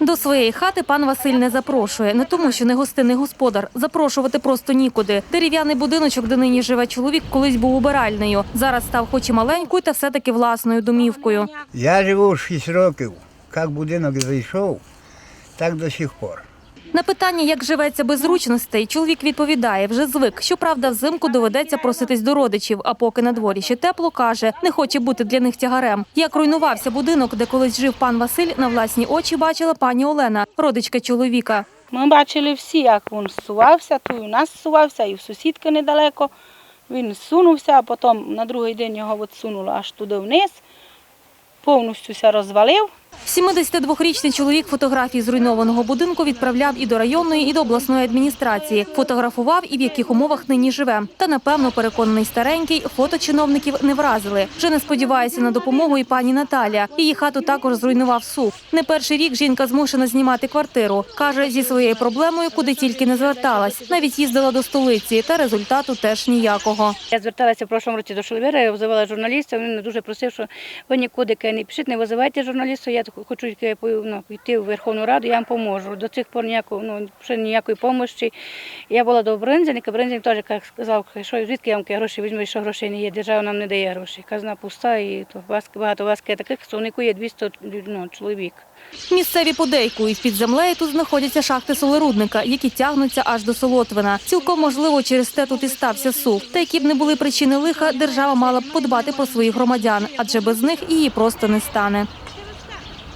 До своєї хати пан Василь не запрошує, не тому, що не гостинний господар. Запрошувати просто нікуди. Дерев'яний будиночок, де нині живе чоловік, колись був убиральнею. Зараз став хоч і маленькою, та все-таки власною домівкою. Я живу 6 років. Як будинок зайшов, так до сих пор. На питання, як живеться без зручностей, чоловік відповідає, вже звик. Щоправда, взимку доведеться проситись до родичів, а поки на дворі ще тепло, каже, не хоче бути для них тягарем. Як руйнувався будинок, де колись жив пан Василь, на власні очі бачила пані Олена, родичка чоловіка. Ми бачили всі, як він сувався, то і у нас сувався, і в сусідки недалеко. Він сунувся, а потім на другий день його от сунуло аж туди вниз, повністю розвалив. 72-річний чоловік фотографії зруйнованого будинку відправляв і до районної, і до обласної адміністрації. Фотографував і в яких умовах нині живе. Та напевно переконаний старенький, фото чиновників не вразили. Вже не сподівається на допомогу і пані Наталя. Її хату також зруйнував сув. Не перший рік жінка змушена знімати квартиру. каже зі своєю проблемою, куди тільки не зверталась. Навіть їздила до столиці, та результату теж ніякого. Я зверталася в прошлому році до Шолівера, я визивала журналістів, він дуже просив, що ви нікуди не пишіть, не визивайте журналістів, я хочу ке, ну, йти в Верховну Раду, я вам поможу. До цих пор ніякої, ну, ще ніякої допомоги. Я була до Бринзеника, Бринзенник теж сказав, що звідки я вам гроші візьму, що грошей не є, держава нам не дає грошей. Казна пуста, і то багато вас таких, що є 200 ну, чоловік. Місцеві подейкують, під землею тут знаходяться шахти солерудника, які тягнуться аж до Солотвина. Цілком можливо, через те тут і стався сув. Та які б не були причини лиха, держава мала б подбати про своїх громадян, адже без них її просто не стане.